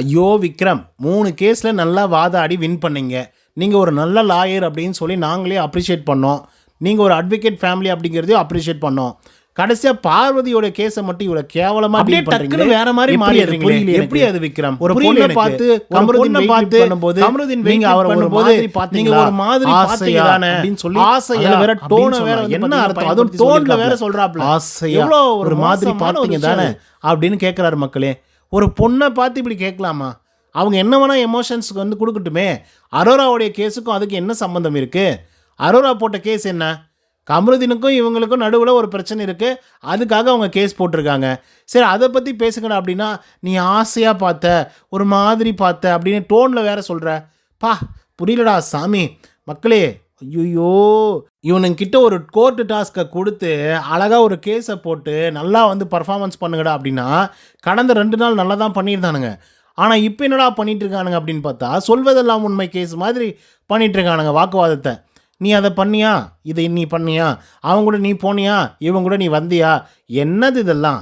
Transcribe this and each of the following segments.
ஐயோ விக்ரம் மூணு கேஸில் நல்லா வாதாடி வின் பண்ணீங்க. நீங்கள் ஒரு நல்ல லாயர் அப்படின்னு சொல்லி நாங்களே அப்ரிஷியேட் பண்ணோம். நீங்கள் ஒரு அட்வொகேட் ஃபேமிலி அப்படிங்கிறதையும் அப்ரிஷியேட் பண்ணோம். கடைசியா பார்வதியோட கேஸை மட்டும் இவ்வளவு கேவலமா அப்படியே. டக்குனு வேற மாதிரி மாறிடுறீங்களே. எப்படி அது விக்ரம்? ஒரு பொண்ணை. பார்த்து கமருதீன் பார்த்து பண்ணும்போது கமருதீன் weight நீங்க அவரை பண்ணும்போது? நீங்க ஒரு மாதிரி ஆசையா? அப்படின்னு சொல்லி ஆசையா? வேற டோனை வேற என்ன அர்த்தம்? அதுவும் டோன்ல வேற. சொல்றாப்ல. ஆசையா? எவ்வளோ ஒரு மாதிரி பார்த்தீங்க தானே அப்படின்னு கேட்குறாரு மக்களே. ஒரு பொண்ணை பார்த்து இப்படி கேட்கலாமா? அவங்க என்ன வேணால் எமோஷன்ஸுக்கு வந்து கொடுக்கட்டுமே. அரோராவுடைய கேஸுக்கும் அதுக்கு என்ன சம்மந்தம் இருக்குது அரோரா போட்ட கேஸ் என்ன? கமருதீனுக்கும் இவங்களுக்கும் நடுவில் ஒரு பிரச்சனை இருக்குது அதுக்காக அவங்க கேஸ் போட்டிருக்காங்க. சரி அதை பற்றி பேசுங்கடா அப்படின்னா நீ ஆசையாக பார்த்த ஒரு மாதிரி பார்த்த அப்படின்னு டோனில் வேற சொல்கிற பா புரியலடா சாமி. மக்களே ஐயோ இவனுங்கிட்ட ஒரு கோர்ட்டு டாஸ்க்கை கொடுத்து அழகாக ஒரு கேஸை போட்டு நல்லா வந்து பர்ஃபார்மன்ஸ் பண்ணுங்கடா அப்படின்னா கடந்த ரெண்டு நாள் நல்லா தான் பண்ணியிருந்தானுங்க. ஆனால் இப்போ என்னடா பண்ணிகிட்ருக்கானுங்க அப்படின்னு பார்த்தா சொல்வதெல்லாம் உண்மை கேஸ் மாதிரி பண்ணிட்டு இருக்கானுங்க வாக்குவாதத்தை. நீ அதை பண்ணியா? இதை நீ பண்ணியா? அவங்க கூட நீ போனியா? இவங்க கூட நீ வந்தியா? என்னது இதெல்லாம்?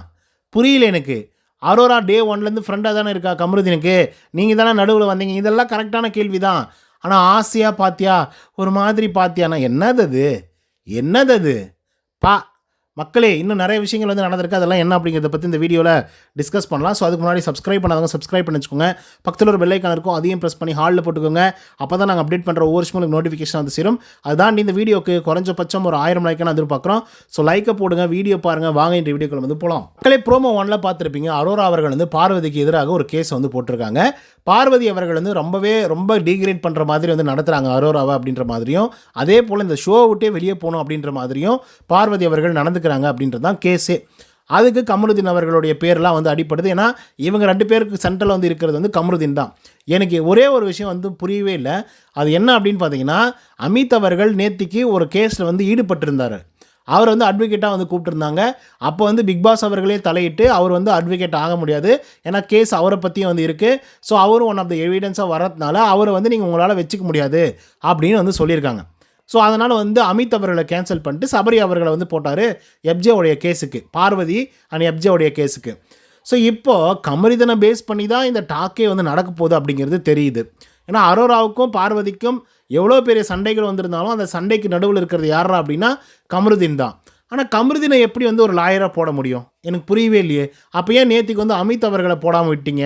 புரியல எனக்கு. அரோரா டே ஒன்லேருந்து ஃப்ரெண்டாக தானே இருக்கா கமருதீனுக்கு? நீங்கள் தானே நடுவில் வந்தீங்க. இதெல்லாம் கரெக்டான கேள்வி தான் ஆனால் ஆசையாக பார்த்தியா ஒரு மாதிரி பார்த்தியானா என்னது அது? என்னது அது? பா மக்களே இன்னும் நிறைய விஷயங்கள் வந்து நடந்திருக்கு. அதெல்லாம் என்ன அப்படிங்கிறத பற்றி இந்த வீடியோவில் டிஸ்கஸ் பண்ணலாம். ஸோ அதுக்கு முன்னாடி சப்ஸ்கிரைப் பண்ணாதவங்க சப்ஸ்கிரைப் பண்ணி வச்சுக்கோங்க. பக்கத்தில் ஒரு பெல்லைக்கான இருக்கும். அதையும் ப்ரெஸ் பண்ணி ஹாலில் போட்டுக்கோங்க. அப்போ தான் நாங்கள் அப்டேட் பண்ணுற ஒவ்வொரு விஷயங்களுக்கு நோட்டிஃபிகேஷன் வந்து சேரும். அதுதான் இந்த வீடியோக்கு குறைஞ்சபட்சம் ஒரு ஆயிரம் லைக்கான எதிர்பார்க்குறோம். ஸோ லைக்கை போடுங்க வீடியோ பாருங்கள் வாங்க இந்த வீடியோக்குள்ள வந்து போகலாம் மக்களே ப்ரோமோ ஒன்ல பார்த்துருப்பீங்க. அரோரா அவர்கள் வந்து பார்வதிக்கு எதிராக ஒரு கேஸ் வந்து போட்டிருக்காங்க. பார்வதி அவர்கள் வந்து ரொம்பவே ரொம்ப டீக்ரேட் பண்ணுற மாதிரி வந்து நடத்துகிறாங்க அரோராவை அப்படின்ற மாதிரியும். அதே போல் இந்த ஷோ விட்டே வெளியே போகணும் அப்படின்ற மாதிரியும் பார்வதி அவர்கள் நடந்துக்க நடந்துக்கிறாங்க அப்படின்றது தான் கேஸே அதுக்கு கமருதீன் அவர்களுடைய பேர்லாம் வந்து அடிப்படுது. ஏன்னா இவங்க ரெண்டு பேருக்கு சென்ட்ரல் வந்து இருக்கிறது வந்து கமருதீன் தான். எனக்கு ஒரே ஒரு விஷயம் வந்து புரியவே இல்லை. அது என்ன அப்படின்னு பார்த்தீங்கன்னா அமித் அவர்கள் நேத்திக்கு ஒரு கேஸில் வந்து ஈடுபட்டிருந்தார். அவர் வந்து அட்வொகேட்டாக வந்து கூப்பிட்டுருந்தாங்க. அப்போ வந்து பிக் பாஸ் அவர்களே தலையிட்டு அவர் வந்து அட்வொகேட் ஆக முடியாது. ஏன்னா கேஸ் அவரை பற்றியும் வந்து இருக்குது ஸோ அவரும் ஒன் ஆஃப் த எவிடன்ஸாக வரதுனால அவரை வந்து நீங்கள் உங்களால் வச்சுக்க முடியாது அப்படின்னு வந்து சொல்லியிருக்காங்க. ஸோ அதனால் வந்து அமித் அவர்களை கேன்சல் பண்ணிட்டு சபரி அவர்களை வந்து போட்டார் எப்ஜேவுடைய கேஸுக்கு பார்வதி அண்ட் எப்ஜேவுடைய கேஸுக்கு ஸோ இப்போது கமரிதனை பேஸ் பண்ணி தான் இந்த டாக்கே வந்து நடக்க போகுது அப்படிங்கிறது தெரியுது. ஏன்னா அரோராவுக்கும் பார்வதிக்கும் எவ்வளோ பெரிய சண்டைகள் வந்திருந்தாலும் அந்த சண்டைக்கு நடுவில் இருக்கிறது யாரா அப்படின்னா கமருதீன் தான். ஆனால் கமருதீனை எப்படி வந்து ஒரு லாயராக போட முடியும்? எனக்கு புரியவே இல்லையே. அப்போ ஏன் நேத்திக்கு வந்து அமித் அவர்களை போடாமல் விட்டீங்க?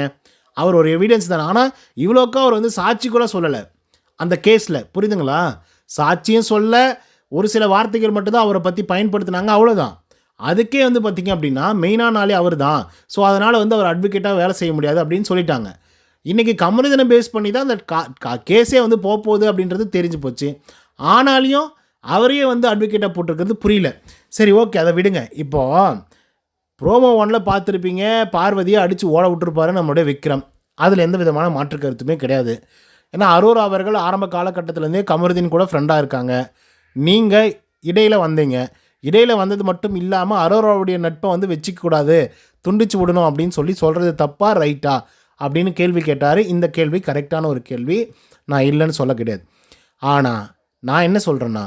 அவர் ஒரு எவிடன்ஸ் தானே. ஆனால் இவ்வளோக்கா அவர் வந்து சாட்சி கூட சொல்லலை. அந்த கேஸில் புரியுதுங்களா? சாட்சியும் சொல்ல ஒரு சில வார்த்தைகள் மட்டும்தான் அவரை பற்றி பயன்படுத்தினாங்க அவ்வளோதான் அதுக்கே வந்து பார்த்திங்க அப்படின்னா மெயினான நாளே அவர் தான் ஸோ அதனால் வந்து அவர் அட்வொகேட்டாக வேலை செய்ய முடியாது அப்படின்னு சொல்லிட்டாங்க. இன்றைக்கி கமலிதனை பேஸ் பண்ணி தான் அந்த கா கேஸே வந்து போக போகுது அப்படின்றது தெரிஞ்சு போச்சு. ஆனாலையும் அவரையே வந்து அட்வொகேட்டாக போட்டிருக்கிறது புரியல. சரி ஓகே அதை விடுங்க. இப்போது ப்ரோமோ ஒன்ல பார்த்துருப்பீங்க பார்வதியை அடித்து ஓட விட்டுருப்பாரு நம்மளுடைய விக்ரம். அதில் எந்த விதமான மாற்று கருத்துமே கிடையாது. ஏன்னா அரோரா அவர்கள் ஆரம்ப காலகட்டத்திலேருந்தே கமருதீன் கூட ஃப்ரெண்டாக இருக்காங்க. நீங்கள் இடையில் வந்தீங்க. இடையில் வந்தது மட்டும் இல்லாமல் அரோராவுடைய நட்பை வந்து வச்சுக்க கூடாது துண்டிச்சு விடணும் அப்படின்னு சொல்லி சொல்கிறது தப்பா ரைட்டா? அப்படின்னு கேள்வி கேட்டார். இந்த கேள்வி கரெக்டான ஒரு கேள்வி. நான் இல்லைன்னு சொல்ல கிடையாது. ஆனால் நான் என்ன சொல்கிறேன்னா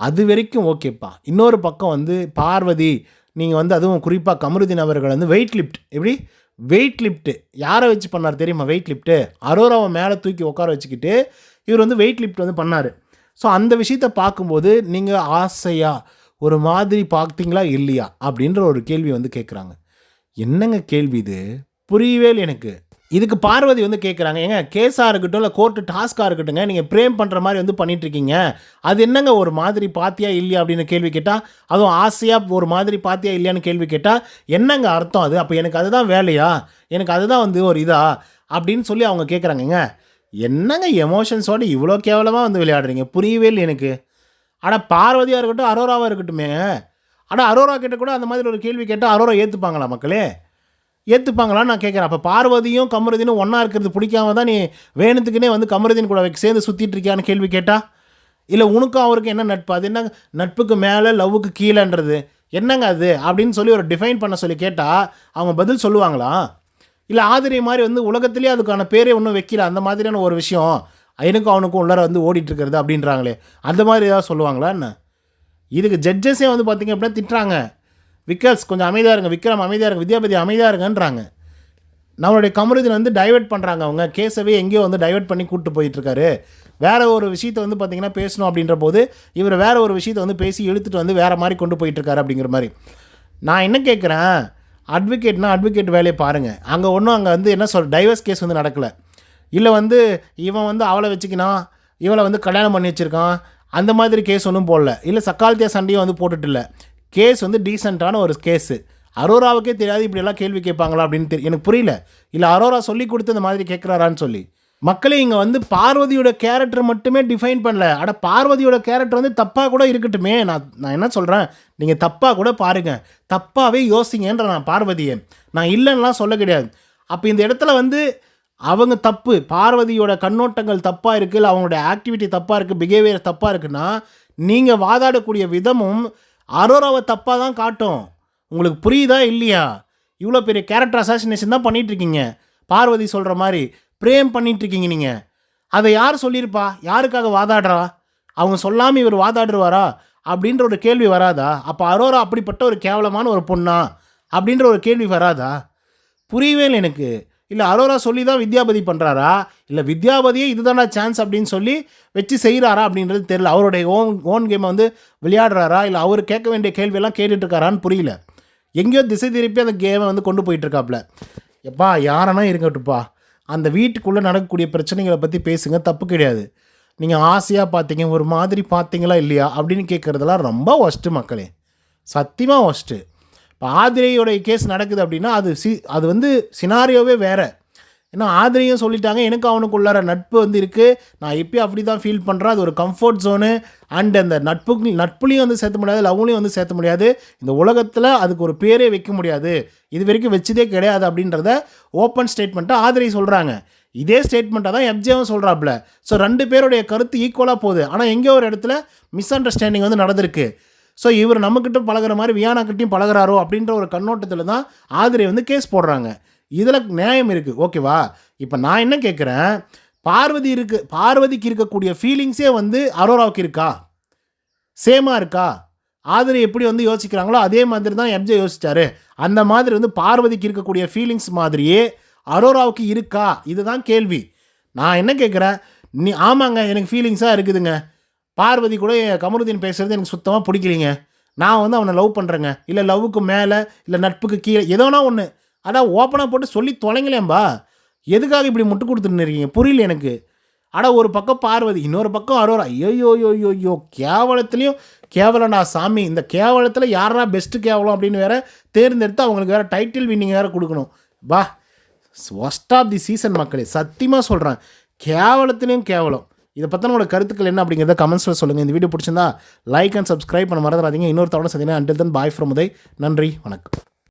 அது வரைக்கும் ஓகேப்பா இன்னொரு பக்கம் வந்து பார்வதி நீங்கள் வந்து அதுவும் குறிப்பாக கமருதீன் அவர்கள் வந்து வெயிட் லிஃப்ட் எப்படி? வெயிட் லிஃப்ட்டு யாரை வச்சு பண்ணார் தெரியுமா? வெயிட் லிஃப்ட்டு அரோராவை மேலே தூக்கி உட்கார வச்சுக்கிட்டு இவர் வந்து வெயிட் லிஃப்ட் வந்து பண்ணார். ஸோ அந்த விஷயத்த பார்க்கும்போது நீங்கள் ஆசையாக ஒரு மாதிரி பார்த்தீங்களா இல்லையா? அப்படின்ற ஒரு கேள்வி வந்து கேட்குறாங்க. என்னங்க கேள்வி இது? புரியவே இல்லை எனக்கு. இதுக்கு பார்வதி வந்து கேட்குறாங்க ஏங்க கேஸாக இருக்கட்டும் இல்லை கோர்ட்டு டாஸ்க்காக இருக்கட்டுங்க நீங்கள் ப்ரேம் பண்ணுற மாதிரி வந்து பண்ணிகிட்ருக்கீங்க அது என்னங்க ஒரு மாதிரி பாத்தியா இல்லையா அப்படின்னு கேள்வி கேட்டால் அதுவும் ஆசையாக ஒரு மாதிரி பாத்தியா இல்லையான்னு கேள்வி கேட்டால் என்னங்க அர்த்தம் அது? அப்போ எனக்கு அதுதான் வேலையா? எனக்கு அதுதான் வந்து ஒரு இதா? அப்படின்னு சொல்லி அவங்க கேட்குறாங்கங்க என்னங்க எமோஷன்ஸோடு இவ்வளோ கேவலமாக வந்து விளையாடுறீங்க? புரியவே இல்லை எனக்கு. ஆனால் பார்வதியாக இருக்கட்டும் அரோராவாக இருக்கட்டுமே ஆனால் அரோரா கிட்ட கூட அந்த மாதிரி ஒரு கேள்வி கேட்டால் அரோரா ஏற்றுப்பாங்களா மக்களே? ஏற்றுப்பாங்களான்னு நான் கேட்குறேன் அப்போ பார்வதியும் கமருதீனும் ஒன்றா இருக்கிறது பிடிக்காம தான் நீ வேணுத்துக்குனே வந்து கமருதீன் கூட வைக்க- சேர்ந்து சுற்றிட்டு இருக்கியான்னு கேள்வி கேட்டா? இல்லை உனக்கும் அவருக்கும் என்ன நட்பு? அது என்ன நட்புக்கு மேலே லவ்வுக்கு கீழேன்றது? என்னங்க அது? அப்படின்னு சொல்லி ஒரு டிஃபைன் பண்ண சொல்லி கேட்டால் அவங்க பதில் சொல்லுவாங்களா? இல்லை ஆதிரி மாதிரி வந்து உலகத்துலேயே அதுக்கான பேரே ஒன்றும் வைக்கல. அந்த மாதிரியான ஒரு விஷயம் எனக்கும் அவனுக்கும் உள்ளார வந்து ஓடிட்டுருக்கிறது அப்படின்றாங்களே. அந்த மாதிரி ஏதாவது சொல்லுவாங்களா என்ன? இதுக்கு ஜட்ஜஸே வந்து பார்த்தீங்க அப்படின்னா திட்டுறாங்க. விக்கல்ஸ் கொஞ்சம் அமைதியாக இருங்க விக்ரம் அமைதியாக இருங்க வித்யாபதி அமைதியாக இருங்கன்றாங்க. நம்மளுடைய கமருதீன் வந்து டைவர்ட் பண்ணுறாங்க அவங்க. கேஸவே எங்கேயோ வந்து டைவர்ட் பண்ணி கூப்பிட்டு போயிட்டுருக்காரு. வேற ஒரு விஷயத்தை வந்து பார்த்தீங்கன்னா பேசணும் அப்படின்ற போது இவர் வேறு ஒரு விஷயத்தை வந்து பேசி இழுத்துட்டு வந்து வேறு மாதிரி கொண்டு போயிட்டுருக்காரு அப்படிங்கிற மாதிரி. நான் என்ன கேட்குறேன் அட்வொகேட்னா அட்வொகேட் வேலையை பாருங்கள் அங்கே ஒன்றும் அங்கே வந்து என்ன சொல் டைவர்ஸ் கேஸ் வந்து நடக்கலை. இல்லை வந்து இவன் வந்து அவளை வச்சுக்கினான் இவளை வந்து கல்யாணம் பண்ணி வச்சுருக்கான் அந்த மாதிரி கேஸ் ஒன்றும் போடல. இல்லை சக்காலத்தியா சண்டையும் வந்து போட்டுட்டு இல்லை. கேஸ் வந்து டீசெண்டான ஒரு கேஸு. அரோராவுக்கே தெரியாது இப்படியெல்லாம் கேள்வி கேட்பாங்களா அப்படின்னு தெரியும் எனக்கு புரியல. இல்லை அரோரா சொல்லி கொடுத்து இந்த மாதிரி கேட்குறாரான்னு சொல்லி. மக்களே இங்கே வந்து பார்வதியோட கேரக்டர் மட்டுமே டிஃபைன் பண்ணல. அட பார்வதியோட கேரக்டர் வந்து தப்பாக கூட இருக்கட்டுமே. நான் நான் என்ன சொல்கிறேன் நீங்கள் தப்பாக கூட பாருங்கள் தப்பாகவே யோசிங்கன்ற நான் பார்வதியை நான் இல்லைன்னுலாம் சொல்ல கிடையாது. அப்போ இந்த இடத்துல வந்து அவங்க தப்பு. பார்வதியோட கண்ணோட்டங்கள் தப்பாக இருக்குது இல்லை அவங்களோட ஆக்டிவிட்டி தப்பாக இருக்குது பிஹேவியர் தப்பாக இருக்குன்னா நீங்கள் வாதாடக்கூடிய விதமும் அரோராவை தப்பாக தான் காட்டும். உங்களுக்கு புரியுதா இல்லையா? இவ்வளோ பெரிய கேரக்டர் அசாசினேஷன் தான் பண்ணிகிட்ருக்கீங்க இருக்கீங்க பார்வதி சொல்கிற மாதிரி பிரேம் பண்ணிகிட்ருக்கீங்க நீங்கள் அதை யார் சொல்லியிருப்பா? யாருக்காக வாதாடுறா? அவங்க சொல்லாமல் இவர் வாதாடுவாரா? அப்படின்ற ஒரு கேள்வி வராதா? அப்போ அரோரா அப்படிப்பட்ட ஒரு கேவலமான ஒரு பொண்ணா? அப்படின்ற ஒரு கேள்வி வராதா? புரியவே இல்லை எனக்கு. இல்லை அரோரா சொல்லி தான் வித்யாபதி பண்ணுறாரா இல்லை வித்யாபதியே இதுதானா சான்ஸ் அப்படின்னு சொல்லி வச்சு செய்கிறாரா அப்படின்றது தெரியல. அவருடைய ஓன் ஓன் கேமை வந்து விளையாடுறாரா? இல்லை அவர் கேட்க வேண்டிய கேள்வியெல்லாம் கேட்டுட்டு இருக்காரான்னு புரியல. எங்கேயோ திசை திருப்பி அந்த கேமை வந்து கொண்டு போயிட்டுருக்காப்புல எப்பா யாரனா இருக்கட்டும்ப்பா. அந்த வீட்டுக்குள்ளே நடக்கக்கூடிய பிரச்சனைகளை பற்றி பேசுங்க தப்பு கிடையாது. நீங்கள் ஆசையாக பார்த்தீங்க ஒரு மாதிரி பார்த்தீங்களா இல்லையா அப்படின்னு கேட்குறதெல்லாம் ரொம்ப ஒஸ்ட்டு மக்களே. சத்தியமாக ஒஸ்ட்டு இப்போ ஆதிரையோடைய கேஸ் நடக்குது அப்படின்னா அது சி அது வந்து சினாரியோவே வேறு. ஏன்னா ஆதிரையும் சொல்லிட்டாங்க எனக்கு அவனுக்குள்ளார நட்பு வந்து இருக்குது நான் இப்போயும் அப்படி தான் ஃபீல் பண்ணுறேன் அது ஒரு கம்ஃபர்ட் ஜோனு அண்ட் அந்த நட்பு நட்புலையும் வந்து சேர்த்த முடியாது லவ்லையும் வந்து சேர்த்த முடியாது. இந்த உலகத்தில் அதுக்கு ஒரு பேரே வைக்க முடியாது. இது வரைக்கும் வச்சதே கிடையாது அப்படின்றத ஓப்பன் ஸ்டேட்மெண்ட்டாக ஆதிரை சொல்கிறாங்க இதே ஸ்டேட்மெண்ட்டை தான் எஃப்ஜேவும் சொல்கிறாப்புல ஸோ ரெண்டு பேருடைய கருத்து ஈக்குவலாக போகுது. ஆனால் எங்கேயோ ஒரு இடத்துல மிஸ் அண்டர்ஸ்டாண்டிங் வந்து நடந்திருக்கு. ஸோ இவர் நம்மக்கிட்ட பழகுற மாதிரி வியானாக்கிட்டையும் பழகுறாரோ அப்படின்ற ஒரு கண்ணோட்டத்தில் தான் ஆதிரை வந்து கேஸ் போடுறாங்க. இதில் நியாயம் இருக்குது ஓகேவா இப்போ நான் என்ன கேட்குறேன் பார்வதி இருக்கு பார்வதிக்கு இருக்கக்கூடிய ஃபீலிங்ஸே வந்து அரோராவுக்கு இருக்கா? சேமாக இருக்கா? ஆதிரை எப்படி வந்து யோசிக்கிறாங்களோ அதே மாதிரி தான் எம்ஜே யோசிச்சாரு. அந்த மாதிரி வந்து பார்வதிக்கு இருக்கக்கூடிய ஃபீலிங்ஸ் மாதிரியே அரோராவுக்கு இருக்கா? இதுதான் கேள்வி. நான் என்ன கேட்குறேன் நீ ஆமாங்க எனக்கு ஃபீலிங்ஸாக இருக்குதுங்க. பார்வதி கூட என் கமருதீன் பேசுகிறது எனக்கு சுத்தமாக பிடிக்கலிங்க. நான் வந்து அவனை லவ் பண்ணுறேங்க இல்லை லவ்வுக்கு மேலே இல்லை நட்புக்கு கீழே ஏதோனா ஒன்று அதான் ஓப்பனாக போட்டு சொல்லி தொலைங்களேன்பா எதுக்காக இப்படி முட்டு கொடுத்துட்டு இருக்கீங்க புரியல எனக்கு. அட ஒரு பக்கம் பார்வதி இன்னொரு பக்கம் அரோரா. ஐயோ ஐயோ ஐயோ ஐயோ கேவலத்துலேயும் கேவலண்டா சாமி. இந்த கேவலத்தில் யாரா பெஸ்ட்டு கேவலம் அப்படின்னு வேற தேர்ந்தெடுத்து அவங்களுக்கு வேறு டைட்டில் வின்னிங் வேறு கொடுக்கணும். பா ஒஸ்ட் ஆஃப் தி சீசன் மக்களே சத்தியமாக சொல்கிறேன் கேவலத்துலேயும் கேவலம். இதை பற்றினோட கருத்துக்கள் என்ன அப்படிங்கிறத கமெண்ட்ஸில் சொல்லுங்கள் இந்த வீடியோ பிடிச்சிருந்தா லைக் அண்ட் சப்ஸ்கிரைப் பண்ண மறந்துடாதீங்க. இன்னொரு தவணை சந்தினா until then bye from Uday. நன்றி. வணக்கம்.